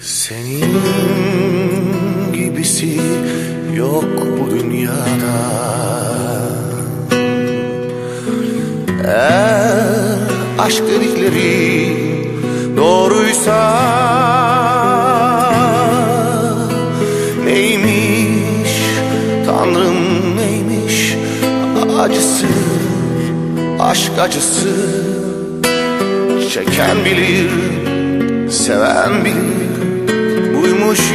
Senin gibisi yok bu dünyada. Eğer aşk dedikleri doğruysa Neymiş Tanrım neymiş? Acısı Aşk acısı. Çeken bilir, seven bilir.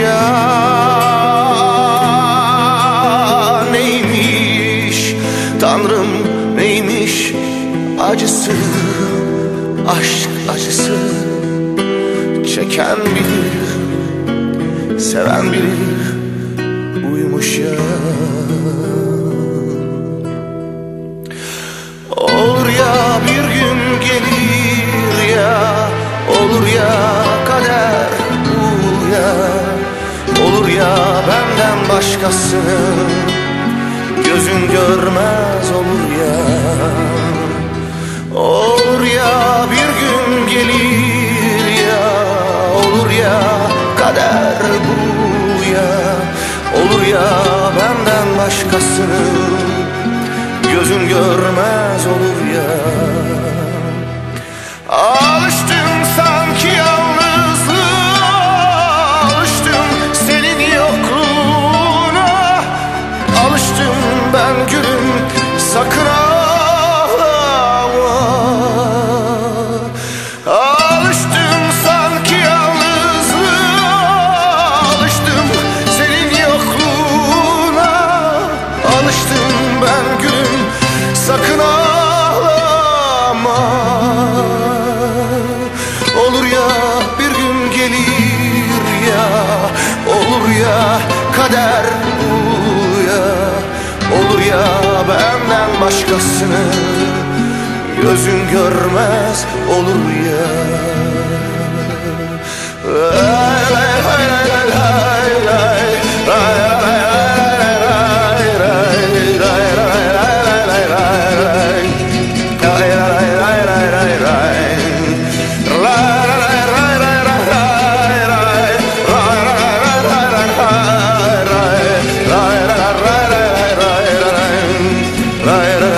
Ya Neymiş Tanrım neymiş acısı Aşk acısı? Çeken bilir Seven bilir Buymuş ya başkasını Gözün görmez olur ya. Olur ya bir gün gelir ya. Olur ya kader bu ya. Olur ya benden başkasını Gözün görmez olur ya sakın ağlama. Alıştım sanki yalnızlığa. Alıştım senin yokluğuna. Alıştım ben gülüm. Sakın ağlama. Olur ya bir gün gelir ya. Olur ya kader ya benden başkasını Gözün görmez olur ya. Lay praia era